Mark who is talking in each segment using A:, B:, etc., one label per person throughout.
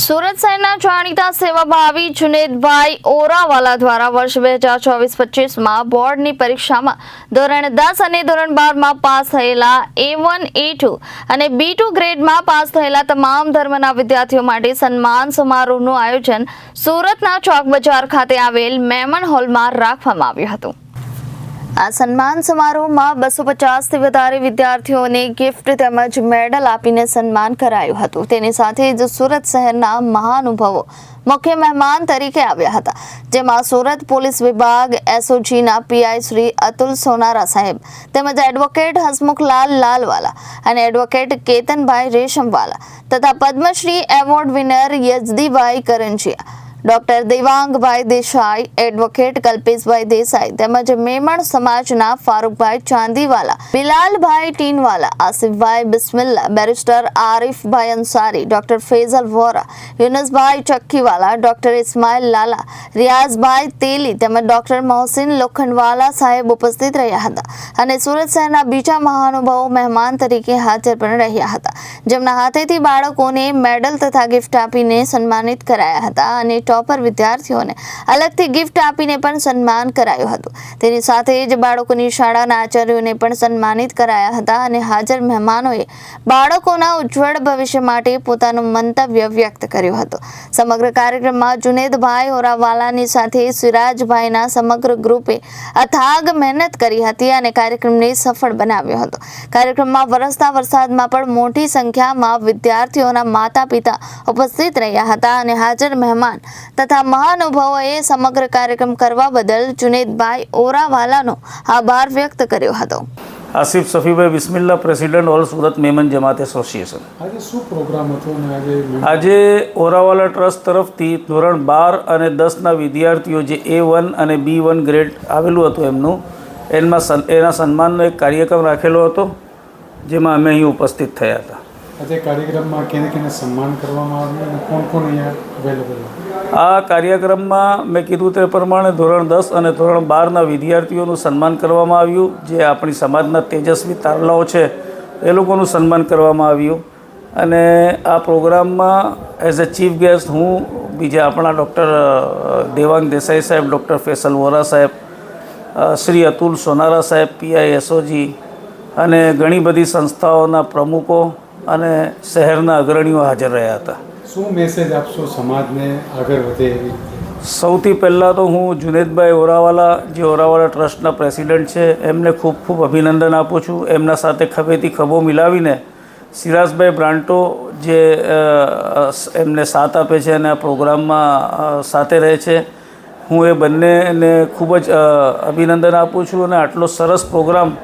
A: સુરત શહેરના જાણીતા સેવાભાવી જુનેદભાઈ ઓરાવાલા દ્વારા વર્ષ બે હજાર ચોવીસ પચીસમાં બોર્ડની પરીક્ષામાં ધોરણ દસ અને ધોરણ બારમાં પાસ થયેલા એ વન, એ ટુ અને બી ટુ ગ્રેડમાં પાસ થયેલા તમામ ધર્મના વિદ્યાર્થીઓ માટે સન્માન સમારોહનું આયોજન સુરતના ચોક બજાર ખાતે આવેલ મેમન હોલમાં રાખવામાં આવ્યું હતું. આ સન્માન સમારોહમાં બસો પચાસથી વધારે વિદ્યાર્થીઓને ગિફ્ટ તેમજ મેડલ આપીને સન્માન કરાયું હતું. તેની સાથે જ સુરત શહેરના મહાનુભવો, મુખ્ય મહેમાન તરીકે આવ્યા હતા. જેમાં સુરત પોલીસ વિભાગ એસઓજીના પીઆઈ શ્રી અતુલ સોનારા સાહેબ, તેમજ એડવોકેટ હસમુખલાલ લાલવાલા અને એડવોકેટ કેતનભાઈ રેશમવાલા તથા Padmashri award winner Yazdibhai Karanjia doctor Devangbhai Desai advocate Kalpeshbhai Desai તેમજ મેમણ સમાજના Farookbhai Chandiwala, Bilalbhai Tinwala, Asifbhai Bismilla, barrister Arifbhai Ansari, doctor Faizal Vora, Yunusbhai Chakkiwala, doctor Ismail Lala, Riyazbhai Teli તેમજ doctor Mohsin Lokhandwala સાહેબ ઉપસ્થિત રહ્યા હતા અને સુરત શહેરના બીજા મહાનુભાવો મહેમાન તરીકે હાજર પણ રહ્યા હતા. જેમના હાથેથી બાળકોને મેડલ તથા ગિફ્ટ આપીને સન્માનિત કરાયા હતા અને ટોપર વિદ્યાર્થીઓને અલગથી ગિફ્ટ આપીને પણ સન્માન કરાયું હતું. તેની સાથે જ બાળકોની શાળાના આચાર્યોને પણ સન્માનિત કરાયા હતા અને હાજર મહેમાનોએ બાળકોના ઉજ્જવળ ભવિષ્ય માટે પોતાનું મંતવ્ય વ્યક્ત કર્યું હતું. સમગ્ર કાર્યક્રમમાં જુનેદભાઈ હોરાવાલાની સાથે સિરાજભાઈના સમગ્ર ગ્રુપે અથાગ મહેનત કરી હતી અને કાર્યક્રમને સફળ બનાવ્યો હતો. કાર્યક્રમમાં વરસતા વરસાદમાં પણ મોટી સંખ્યામાં વિદ્યાર્થીઓના માતા પિતા ઉપસ્થિત રહ્યા હતા અને હાજર મહેમાન તથા મહાનુભાવોએ સમગ્ર કાર્યક્રમ કરવા બદલ જુનેદભાઈ ઓરાવાલાનો આભાર વ્યક્ત કર્યો હતો.
B: Asif Safibhai Bismilla president all Surat Memon Jamat association.
C: આજે શું પ્રોગ્રામ હતો આજે
B: આજે ઓરાવાલા ટ્રસ્ટ તરફથી ધોરણ બાર અને દસના વિદ્યાર્થીઓ જે એ વન અને બી વન ગ્રેડ આવેલું હતું એમનું એમાં એના સન્માનનો એક કાર્યક્રમ રાખેલો હતો જેમાં અમે અહીં ઉપસ્થિત થયા હતા.
C: આજે કાર્યક્રમમાં કેને કેને સન્માન કરવામાં આવ્યું અને કોણ કોણ અહીંયા અવેલેબલ
B: આ કાર્યક્રમમાં મેં કીધું તે પ્રમાણે ધોરણ દસ અને ધોરણ બારના વિદ્યાર્થીઓનું સન્માન કરવામાં આવ્યું, જે આપણી સમાજના તેજસ્વી તારલાઓ છે, એ લોકોનું સન્માન કરવામાં આવ્યું. અને આ પ્રોગ્રામમાં એઝ અ ચીફ ગેસ્ટ હું, બીજા આપણા ડૉક્ટર દેવાંગ દેસાઈ સાહેબ, ડૉક્ટર ફેસલ વોરા સાહેબ શ્રી અતુલ સોનારા સાહેબ પીઆઈ એસઓજી અને ઘણી બધી સંસ્થાઓના પ્રમુખો અને શહેરના અગ્રણીઓ હાજર રહ્યા હતા.
C: શું મેસેજ આપશો સમાજને આગળ વધે એવી
B: સૌથી પહેલાં તો હું જુનેદભાઈ ઓરાવાલા જે ઓરાવાલા ટ્રસ્ટના પ્રેસિડેન્ટ છે એમને ખૂબ ખૂબ અભિનંદન આપું છું. એમના સાથે ખભેથી ખભો મિલાવીને સિરાજભાઈ બ્રાન્ટો જે એમને સાથ આપે છે અને આ પ્રોગ્રામમાં સાથે રહે છે હું એ બંનેને ખૂબ જ અભિનંદન આપું છું અને આટલો સરસ પ્રોગ્રામ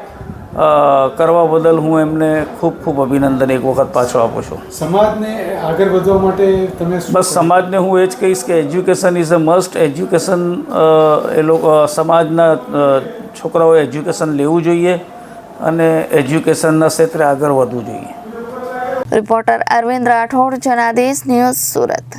B: કરવા બદલ હું એમને ખૂબ ખૂબ અભિનંદન એક વખત પાછો આપું છું.
C: સમાજને આગળ વધવા માટે તમે
B: બસ સમાજને હું એ જ કહીશ કે education is a must. Education એ લોકો સમાજના છોકરાઓએ એજ્યુકેશન લેવું જોઈએ અને એજ્યુકેશનના ક્ષેત્રે આગળ વધવું જોઈએ.
A: Reporter Arvind Rathod Janadesh news Surat.